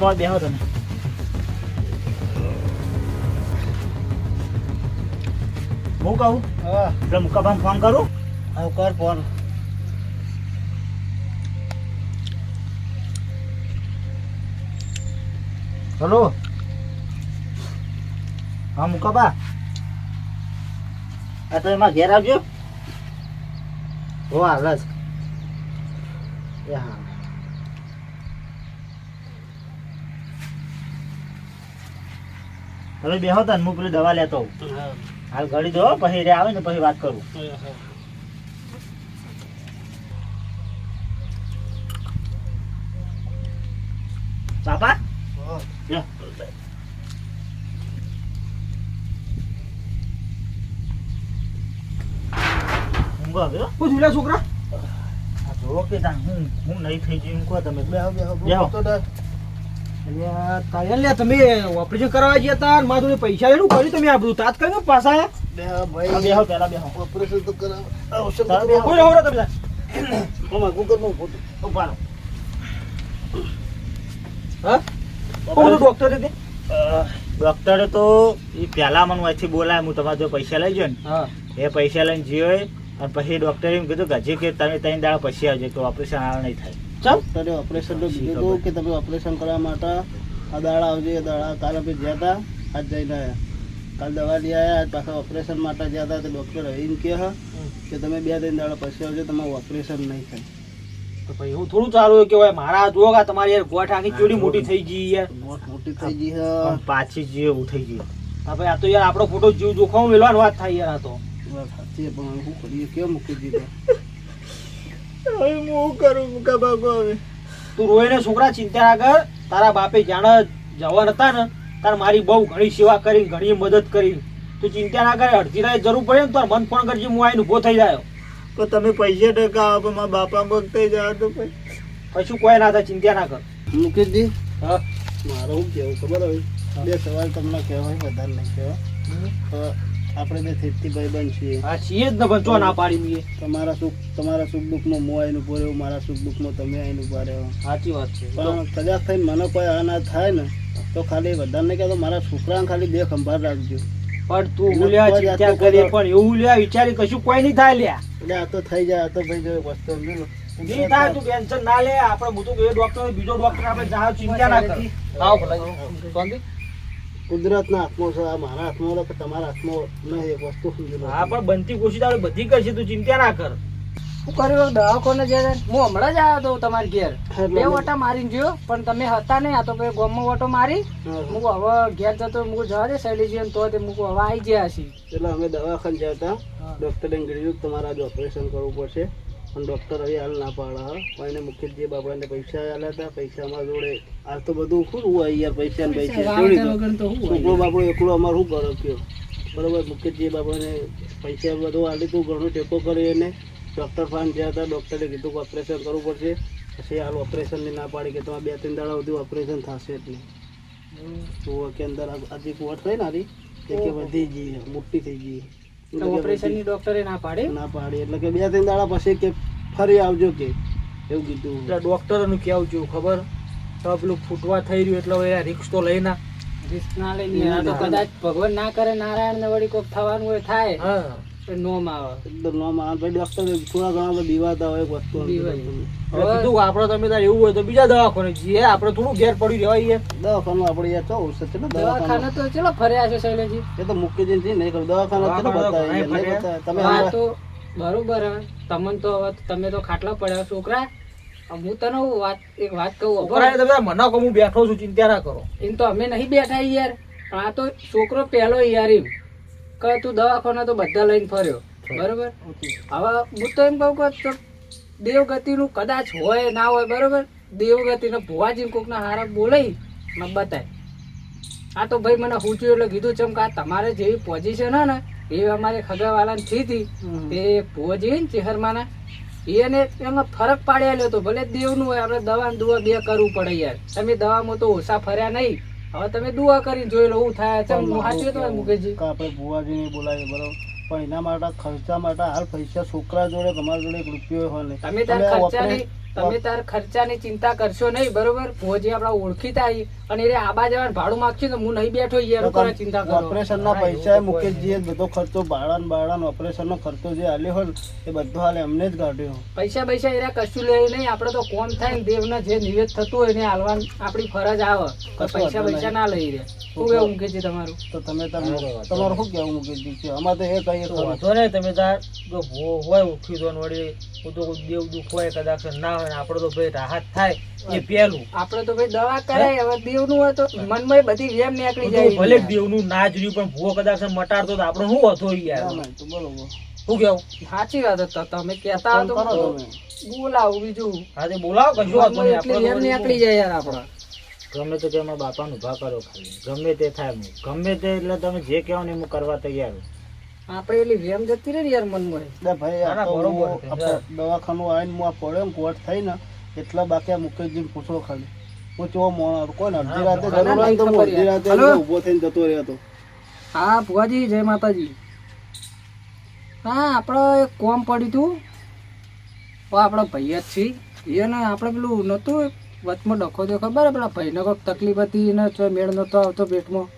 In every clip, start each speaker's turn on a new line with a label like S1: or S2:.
S1: બાપા બેહો તમે. હું કહું?
S2: હા.
S1: એટલે મુકાભાઈ ફોન કરું?
S2: હા કર ફોન
S1: હલો? હા મુકાબા. આ તો એમાં ઘેર આવજો. હો હાલ જ. એ હા. તમે બેહો તા હું પેલી દવા લેતો હાલ ઘડી દો પછી રે આવે ને પછી વાત કરું.
S2: હા
S1: બાપા. ઊંઘો હવે હો.
S3: શું છોકરા?
S1: જો કે હું હું નહીં થઈ જઈ કહો તમે.
S2: બે બેહો.
S1: બેહો.
S2: તો.
S3: લે તમે ઓપરેશન કરાવવા ગયા તા મારું પૈસા લેનું કર્યું તમે આ બધું તાત્કાલિક પાછા?
S2: બેહો
S1: આ બેહો
S2: ઓપરેશન તો કરાવ. ઔષધ
S1: બેહો.
S3: રહો તમે તાર.
S2: આમાં ગૂગલ ફોટો
S1: ઊભા રહો.
S3: હા? કોણ હતું ડોક્ટર તે?
S1: ડોક્ટરે તો એ પહેલા મને અહીંથી બોલાય હું તમારા જો પૈસા લઈ
S3: હા
S1: ને. એ પૈસા લઈને જીવે અને પછી ડોક્ટરે એમ કીધું કે હજી કે તમે ત્રણ દાડા પછી આવજો તો ઓપરેશન આ નહીં થાય.
S3: ચાલ.
S2: ડોક્ટરે ઓપરેશનનું કીધું હતું કે તમે ઓપરેશન કરવા માટે આ દાડા આવજો એ દાડા કાલ અમે ગયા હતા આજ જઈને આવ્યા કાલ દવા લઈ આવ્યા આજ પાછા ઓપરેશન માટે ગયા હતા તો ડૉક્ટર એમ કહે કે તમે બે ત્રણ દાડા પછી આવજો તમારું ઓપરેશન નહીં થાય.
S3: તો ભાઈ એવું થોડું સારું કેવાય મારા જોવો કે તમારી યાર ગોઠ આખી ચોડી મોટી થઈ ગઈ યાર.
S2: મોટ મોટી થઈ ગઈ છે.
S1: પાછી જેવું થઈ ગયું.
S3: હા ભાઈ આ તો યાર આપણો ફોટો જીવ જોખમ મેળવાનો વાત થાય યાર આ તો.
S2: વાત સાચી પણ શું કરીએ? કેમ મૂકી દીધો?
S1: હું કરું? મુકા બાબા હવે?
S3: તું રોઈને છોકરા ચિંતા ના કર. તારા બાપે જાણે જવાન હતા ને તાર મારી બહુ ઘણી સેવા કરી ઘણી મદદ કરી. તું ચિંતા ના કરે અડધી રાત જરૂર પડે ને તાર મન ફોન કરજે હું આવીને ઊભો થઈ જાય.
S1: તો તમે પૈસા ટકા આપો મારા બાપા બગતાઈ જાય તો પછી.
S3: કશું કોઈ ના થાય ચિંતા ના કર.
S2: મુકેશજી
S3: હા?
S2: મારે શું કહેવું ખબર હોય? બે સવાલ તમને કહેવાય વધારે નહીં કહેવાય. આપણે બે થેપથી ભાઈબંધ છીએ.
S3: હા છીએ જ ને પણ ચો ના પાડી મીએ
S2: તમારા સુખ તમારા સુખ દુઃખમાં હું આવીને ઊભો રહ્યો મારા સુખ દુઃખમાં તમે આવીને ઊભા રહ્યો.
S3: સાચી વાત છે.
S2: પણ કદાચ થઈને મને કોઈ આ ના થાય ને તો ખાલી બધાને કહેતો મારા છોકરાને ખાલી બે ખંભાર રાખજો.
S3: પણ તું ઉલ્યા ચિંતા કરી પણ એવું લ્યા વિચારી કશું કોઈ નહીં થાય લ્યા.
S2: એટલે આ તો થઈ જાય આ તો ભાઈ જો વસ્તુ
S3: નહીં થાય તું ટેન્શન ના લે આપણે હું તો એ ડોક્ટર બીજો ડોક્ટર આપણે જા ચિંતા ના કર. આવો ભલા.
S2: કુદરતના હાથમાં છે આ મારા હાથમાં હોય કે તમારા હાથમાં નહીં એક વસ્તુ સમજી
S3: હા પણ બનતી કોશિશ આપણે બધી કરશે તું ચિંતા ના કર.
S4: શું કર્યું? દવાખાને જયારે હું હમણાં જ આવ્યો હતો તમારી ઘેર. બે વટા મારીને જોયો પણ તમે હતા નહીં આ તો પછી ગોમમાં વટો મારી.
S2: હા.
S4: હું હવે ઘેર જતો હું જવા દે શૈલીજી તો તે મૂકું હવે આવી ગયા છીએ.
S2: એટલે અમે દવાખાને જતા
S4: હા.
S2: ડૉક્ટરે કીધું તમારે આજે ઓપરેશન કરવું પડશે. પણ ડૉક્ટર હવે હાલ ના પાડા. પણ એને મુખ્યત્વે બાબાને પૈસા આલ્યા હતા. પૈસા અમારા જોડે આ તો બધું શું હોય યાર પૈસા પૈસા? છોકરો બાપો એકલો અમારે શું કરો કયો બરોબર મુખ્યત્વે બાબાને પૈસા બધું આલી તું ઘણો ટેકો કર્યો એને. ડૉક્ટર ફાન ગયા હતા ડૉક્ટરે કીધું કે ઓપરેશન કરવું પડશે. પછી હાલ ઓપરેશનની ના પાડી કે તમારે બે ત્રણ દાડા સુધી ઓપરેશન થશે જ નહીં. તો કે અંદર આજે કુવટ થઈ ને એ કે વધી ગઈ મોટી થઈ ગઈ.
S4: તો ઓપરેશનની ડોક્ટરે ના પાડે?
S2: ના પાડે. એટલે કે બે ત્રણ દાડા પછી કે ફરી આવજો કે. એવું કીધું
S3: એટલે ડોક્ટરનું કેવું જેવું ખબર? તો પેલું ફૂટવા થઈ રહ્યું એટલે હવે રિક્સ તો લઈ ના.
S4: રિસ્ક ના લઈને આ તો કદાચ ભગવાન ના કરે નારાયણ ને વળી કોક થવાનું હોય થાય.
S3: હા.
S4: નોમ આવે.
S2: એકદમ નો માન ભાઈ ડોક્ટર થોડા ઘણા તો બીવાતા હોય એક વસ્તુ.
S3: કીધું આપણે તમે તાર એવું હોય તો બીજા દવાખાને જઈએ. આપણે થોડું ઘેર પડ્યું રહેવાય
S2: દવાખાનું આપણે યાર ચો છે? ને
S4: દવાખાને? તો ચલો ફર્યા છે શૈલેજી?
S2: એ તો મુખ્ય છે નહીં દવાખાના બતાવે. તમે
S4: હા તો બરોબર હે તમને તો હવે તમે તો ખાટલા પડ્યા છોકરા. હું તને વાત એક વાત કહું
S3: તમે મને કહો હું બેઠો છું ચિંતા ના કરો.
S4: એમ તો અમે નહીં બેઠા યાર. આ તો છોકરો પહેલો યાર એમ. કે તું દવાખાના તો બધા લઈને ફર્યો. બરોબર? હવે હું તો એમ કહું કે દેવગતિનું કદાચ હોય ના હોય બરોબર? દેવગતિને ભુવાજી કોકના હારા બોલાઈ ને બતાય. આ તો ભાઈ મને પૂછ્યું એટલે કીધું છે કે આ તમારે જેવી પોઝિશન હે ને એ અમારે ખગાવાલાને થઈ હતી. તે ભુવાજી ને ચેહરમાના એને એમાં ફરક પાડી હતો. ભલે દેવનું હોય આપણે દવા દુવા બે કરવું પડે યાર. તમે દવામાં તો ઓછા ફર્યા નહીં. હવે તમે દુઆ કરીને જોઈ લો હું થાય ચમ સાચું તો મુકેશજી
S2: આપણે ભુવાજીને બોલાવીએ બરોબર? પણ એના માટે ખર્ચા માટે હાલ પૈસા છોકરા જોડે તમારા જોડે એક રૂપિયો હોય નહીં.
S4: તમે
S2: તમે
S4: ખર્ચાની તમે તાર ખર્ચાની ચિંતા કરશો નહીં બરોબર? ભોજી આપડા ઓળખીતા અને એ આબા જવાનું ભાડું માગશે તો હું નહીં બેઠો યાર લોકોને ચિંતા કરો.
S2: ઓપરેશન ના પૈસા મુકેશજી બધો ખર્ચો ભાડા ને બાળા ઓપરેશન નો ખર્ચો જે આલ્યો હોય એ બધો હાલ એમને જ કાઢ્યો.
S4: પૈસા પૈસા એરા કશું લે નહીં આપણે તો કોમ થાય ને દેવને જે નિવેદ થતું હોય ને હાલવાન આપણી ફરજ આવે પૈસા પૈસા ના લઈ રે. શું કેવું કે છે તમારું?
S2: તો તમે તમે- તમારું શું કેવું મુકેશજી છે? અમારે તો એ કહીએ
S3: વાંધો નહીં તમે તાર જો હોય ઉઠી દો વળી તો દેવ દુઃખ હોય કદાચ ના હોય ને આપણે તો ભાઈ રાહત થાય એ પેલું.
S4: આપડે તો ભાઈ દવા કરાય હવે દેવનું હોય તો મનમાં બધી વેમ નીકળી
S3: જાય ભલે દેવનું ના જ રહ્યું પણ ભૂવો કદાચ મટાડતો તો આપણે શું હતો યાર?
S2: બોલો
S3: શું કેવું?
S4: સાચી વાત તમે કહેતા
S2: હતો
S4: બોલાવું બીજું
S3: હા તે બોલાવો કશું
S4: વેમ નીકળી જાય યાર આપડા
S1: ગમે તો કે બાપા બાપાને ઊભા કરો ખાલી. ગમે તે થાય ગમે તે એટલે તમે જે કહો ને હું કરવા તૈયાર છું
S4: આપણે એલી વેમ જતી રહે ને યાર મનમાં.
S2: એટલે ભાઈ આ
S3: ના, ના,
S2: તો
S3: છે.
S2: દવાખાનું આવીને હું આ પડ્યો ને કોટ થઈ ને એટલા બાકી આ મુકેશજી પૂછો ખાલી. હું ચો મોણ કોઈ ને અડધી રાતે જરૂર હોય તો હું અડધી રાતે? ઊભો થઈને જતો રહ્યો હતો.
S4: હા ભુવાજી જય માતાજી. હા આપણે એક કોમ પડ્યું હતું તો આપણા ભાઈ જ છીએ એને આપણે પેલું નહોતું વચમાં ડખો થયો ખબર હે? પેલા ભાઈને કોઈક તકલીફ હતી ને મેળ નહોતો આવતો પેટમાં.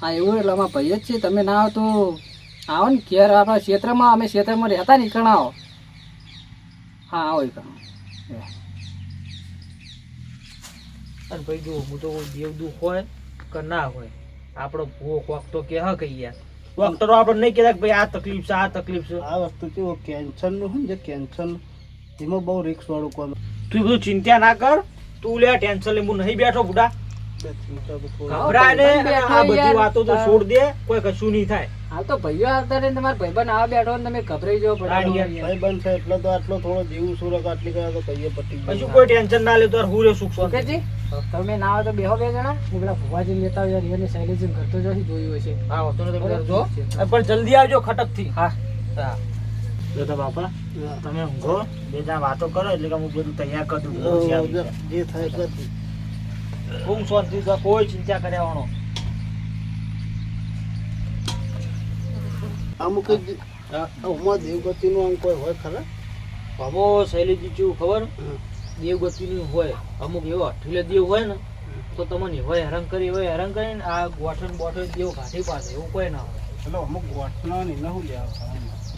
S4: હા એવું એટલે અમારા ભાઈ જ છે. તમે ના આવો તો આવો ને ઘેર આપણા ક્ષેત્રમાં અમે ક્ષેત્રમાં રહેતા ને કણ આવો. હા આવો ઈ કણ
S3: અને ભાઈ જો હું તો કોઈ દેવ દુઃખ હોય કે ના હોય આપણો ભૂખ વખતો કે હા કહીએ યાર. ડોક્ટરો આપણે નહીં કહેતા કે ભાઈ આ તકલીફ છે આ તકલીફ છે.
S2: આ વસ્તુ કેવું કેન્સરનું હોય ને કેન્સર એમાં બહુ રિક્સ વાળું કોણ?
S3: તું બધું ચિંતા ના કર તું લે ટેન્શન લે હું નહીં બેઠો બુડા. ગભરાય ને આ બધી વાતો તો છોડ દે કોઈ કશું નહીં થાય.
S4: હાલ તો ભાઈઓ આવતા રહે તમારા ભાઈબંધ આવા બેઠો ને તમે ગભરાઈ જવો
S3: હા,
S4: પડે
S2: ભાઈ બંધ છે એટલે તો આટલો થોડો જીવ સુરક આટલી કરે તો કહીએ પટી.
S3: કશું કોઈ ટેન્શન ના લે તો હું રે સુખ શાંતિ.
S4: તમે ના આવે તો બેહો બે જણા. હું પેલા ફુવાજી લેતા આવ્યો યાર એને શૈલેષજી કરતો જોઈ જોયું હશે?
S3: હા વાંધો તમે કરજો પણ જલ્દી આવજો ખટકથી
S4: હા.
S3: હા.
S1: જો તો બાપા તમે ઊંઘો બે જણા વાતો કરો એટલે કે હું બધું તૈયાર કરી દઉં.
S2: જે થાય કરતી.
S3: ઊંઘ શાંતિ કોઈ ચિંતા કર્યાવાનો
S2: અમુક જ આમાં દેવગતિનું આમ કોઈ હોય ખરા?
S3: ભાવો શૈલીજી જેવું ખબર. દેવગતિનું હોય. અમુક એવો અઠીલે દેવ હોય ને તો તમને હોય હેરાન કરી હોય હેરાન કરીને આ ગોઠણ બોઠણ દેવ ઘાટી પાસે એવું કોઈ ના હોય.
S2: એટલે અમુક ગોઠના ને એને શું લેવા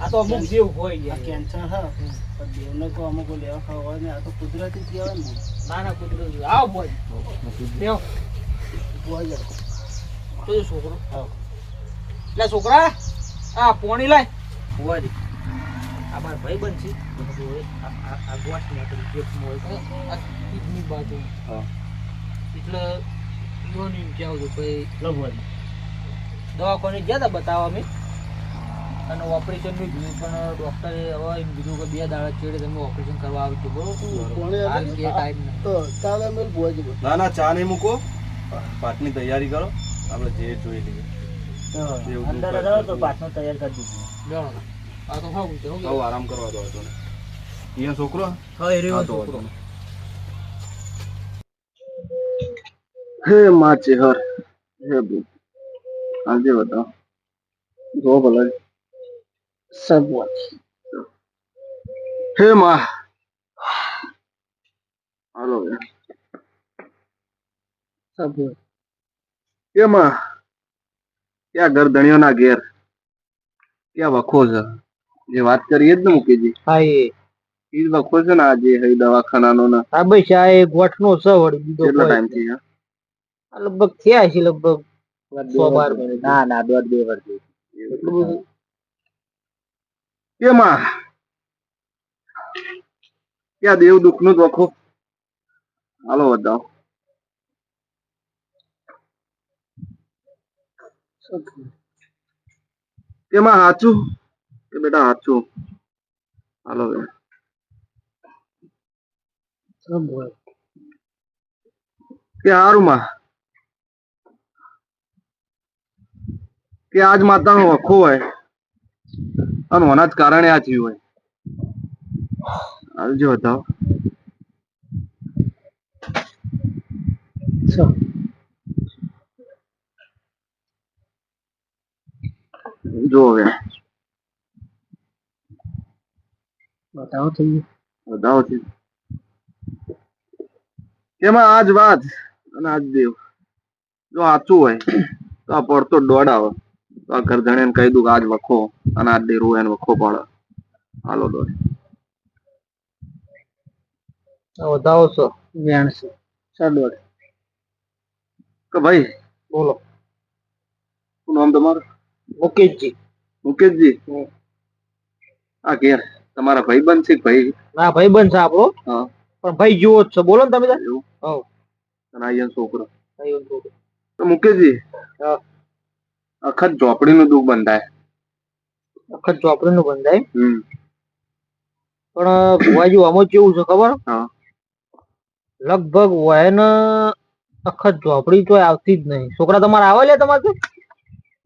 S3: આ તો અમુક દેવ હોય
S2: આ કેન્સર હા દેવને તો અમુક લેવા ખાવા હોય ને આ તો કુદરતી કહેવાય ને.
S3: ના ના કુદરતી આવ બોય દેવ
S2: હોય
S3: તો છોકરો.
S2: હા.
S3: લે છોકરા. આ પોણી લાય. હોવાજી આ મારા ભાઈ બન છે. આ- ગોઠ ને આપણી પેટમાં હોય કિડની બાજુ.
S1: હા.
S3: એટલે યોની કેવું હતું ભાઈ
S1: લો બોલ.
S3: દવાખાને ગયા હતા બતાવવા અમે. અને ઓપરેશન બી જોયું પણ ડોક્ટરે હવે એમ કીધું કે બે દાડા ચેડે તમે ઓપરેશન કરવા આવી છે બરોબર.
S2: કોણે
S3: હાલ કે ટાઈમ
S2: તો ચાલે મેલ ભુવાજી. બોલ.
S5: ના ના ચા નહીં મૂકો. પાકની તૈયારી કરો. આપણે જે જોઈ લઈએ.
S1: અંદર રહો તો પાછું તૈયાર કરી દીધું.
S3: આ તો હા છે
S5: આરામ કરવા દો હતો અહીંયા છોકરો?
S3: હા એ રહ્યો છોકરો.
S2: હે માં ચેહર. હે બુ આજે બતાવ. જો ભલા. સબ હે માં. હાલો સબ કે માં. ક્યાં ગરદણીઓના ઘેર? ક્યાં વખો છે? જે વાત કરીએ જ ને મૂકીજી
S3: હા એ.
S2: ઈ વખો છે ને આજે હઈ દવાખાનાનો ને.
S3: હા ભાઈ આ એ ગોઠનો છે વળી બીજો
S2: કેટલો ટાઈમ થઈ ગયો
S3: લગભગ થયા છે લગભગ સો બાર મહિને.
S1: ના ના દોઢ બે વર્ષ
S2: એમાં ક્યાં દેવ દુઃખનું વખો? હાલો બતાવો. કેમાં સાચું કે બેટા સાચું હાલો બે કે હારું માં? કે આજ માતાનો વખો હોય. અને ઓના જ કારણે આ થયું હોય. આવજો બતાવો. જો હવે
S3: બતાવો થઈ
S2: બતાવો છે
S5: એમાં આજ વાત અને આજ દેવ. જો સાચું હોય તો આ પડતો દોડ આવે તો આ ઘરધણે કહી દઉં કે આજ વખો અને આજ ડેરું એને વખો પડે. હાલો દોડ.
S3: વધાવો છો વેણ છે. ચાલો
S5: કે ભાઈ
S3: બોલો.
S5: શું નામ તમારું?
S3: મુકેશજી.
S5: મુકેશજી? આ ઘેર. તમારા ભાઈ બંધ છે કે ભાઈ?
S3: ના ભાઈ બંધ છે આપણો.
S5: હા.
S3: પણ ભાઈ જેવો જ છે. બોલો ને તમે તાર.
S5: એવું?
S3: હઉ.
S5: અને અહીંયા છોકરો. તો મુકેશજી
S3: હા.
S5: અખત ઝોપડીનું દુઃખ બંધાય.
S3: વખત ચોપડીનું બંધાય?
S5: હમ.
S3: પણ ભુવાજી આમાં કેવું છે ખબર?
S5: હા.
S3: લગભગ વયન અખત ઝોપડી તો આવતી જ નહીં. છોકરા તમારે આવે લે તમારે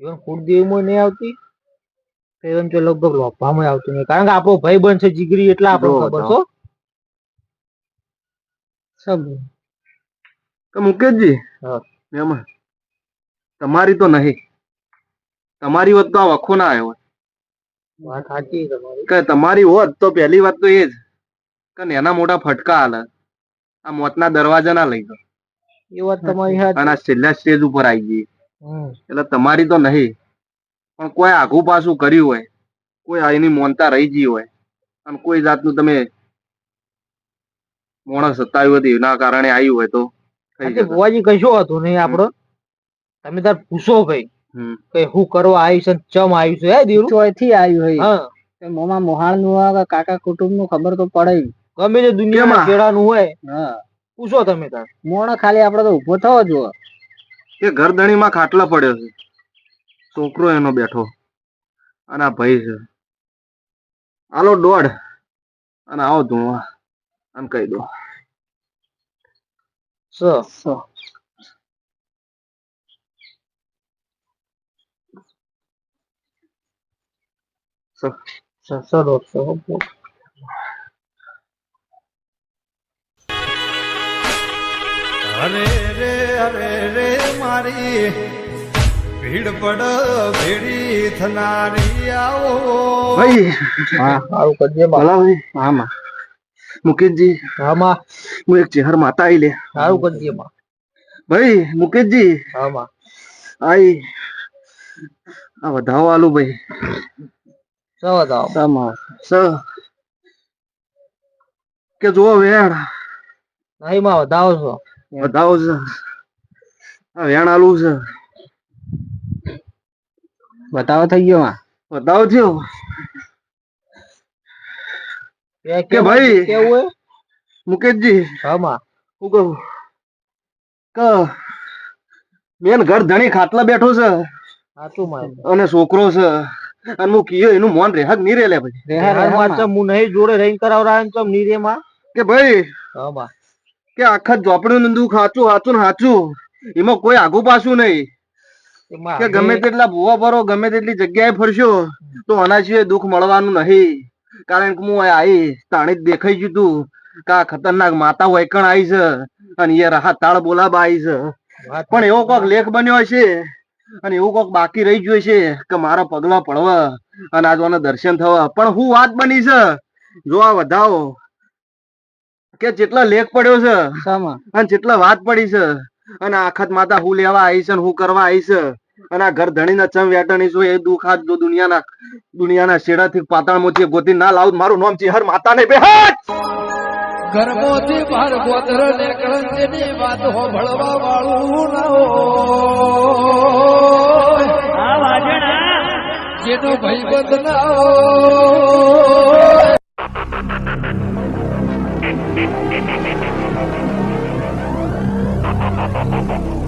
S3: ઇવન કુળદેવીમાં નહીં આવતી? ઇવન તો લગભગ લોભામાં આવતું નહીં કારણ કે આપણો ભાઈ બન છે જીગરી એટલે આપણને ખબર છો સબ.
S5: તો મુકેશજી
S3: હા.
S5: એમાં તમારી તો નહીં. તમારી વાત તો આ વખો ના આવ્યો.
S3: વાત સાચી તમારી.
S5: કે તમારી હોત તો પહેલી વાત તો એ જ કે એના મોટા ફટકા હાલે આ મોતના દરવાજા ના લઈ ગયો.
S3: એ વાત તમારી
S5: અને આ છેલ્લા સ્ટેજ ઉપર આવી ગઈ. એટલે તમારી તો નહીં પણ કોઈ આઘું પાછું કર્યું હોય કોઈ એની મોનતા રહી ગઈ હોય અને કોઈ જાતનું તમે માણસ સતાવ્યું હતું એના કારણે આવ્યું હોય તો.
S3: ભુવાજી કશું હતું નહીં આપડે તમે તાર પૂછો ભાઈ
S5: હમ.
S3: કે હું કરવા આવ્યું છે ચમ આવ્યું છે હે દીરું
S4: ચોથી આવ્યું હોય
S3: હા.
S4: મોમાં મોહાળનું કાકા કુટુંબનું ખબર તો પડે
S3: ગમે તે દુનિયામાં? કેળાનું હોય
S4: હા.
S3: પૂછો તમે તાર.
S4: મોણ ખાલી આપડે તો ઊભો થવો જો
S5: એ ગરદણીમાં ખાટલા પડ્યો છે. છોકરો એનો બેઠો અને આ ભાઈ છે. આલો દોડ અને આવો ધૂણવા અને કહી દો.
S3: સ. સ. સરો
S6: અરે રે અરે રે મારી ભીડ પડ ભેડી થનારી આવો.
S5: ભાઈ
S3: હા આવું કરજે
S5: ભલા ભાઈ
S3: હામાં
S5: મુકેશજી
S3: હામાં
S5: હું એક ચેહર માતા આઈ લે.
S3: આવું કરજે માં
S5: ભાઈ મુકેશજી.
S3: હામાં
S5: આઈ. આ વધાવો આલુ ભાઈ.
S3: સ વધાવો.
S4: સ માં
S5: સ. કે જો વેણ.
S3: નહીં માં વધાવો છો.
S5: વધાવો છે. આ વેણ આલુ છે.
S4: બતાવો થઈ ગયો માં
S5: બતાવો થયો.
S3: કે
S5: ભાઈ.
S3: કેવું હે
S5: મુકેશજી.
S3: હામાં
S5: હું કહું? કે બેન ઘર ધણી ખાટલા બેઠો છે.
S3: માં
S5: અને છોકરો છે. અને હું કીયો એનું મોન રેહક નહીં રે લે
S3: ભાઈ રેહક હું નહીં જોડે રહીને કરાવરા ને ચમ નીરે માં
S5: કે ભાઈ?
S3: હામાં
S5: કે આખા ઝોપડું નું ખાચું હાચું હાચું એમાં કોઈ આગુ પાછું નહીં. કે ગમે તેટલા ભૂવા ભરો ગમે તેટલી જગ્યાએ ફરશો તો આના સિવાય દુઃખ મળવાનું નહીં. કારણ કે હું આવી તાણી જ દેખાઈ ગયું તું. કે આ ખતરનાક માતા વૈકણ આવી છે અને એ રાહત તાળ બોલાબા આવી છે. પણ એવો કોક લેખ બન્યો છે અને એવું કોક બાકી રહી ગયું છે કે મારા પગલા પડવા અને આજવાના દર્શન થવા. પણ હું વાત બની છે જો આ વધાવો કે જેટલા લેખ પડ્યો છે અને જેટલા વાત પડી છે અને આખત માતા હું લેવા આવી છે હું કરવા આવી છે અને આ ઘર ધણીના ચમ વેટણી છું એ દુઃખ આજ જો દુનિયાના દુનિયાના શેડાથી પાતાળમાંથી ગોતી ના લાવું મારું નામ છે હર માતા ને બે
S6: ગર્ભોથી બાર ગોતર ને તેની વાત હોભળવા વાળું ના હોય જેનો ભાઈબંધ ના હોય Thank you.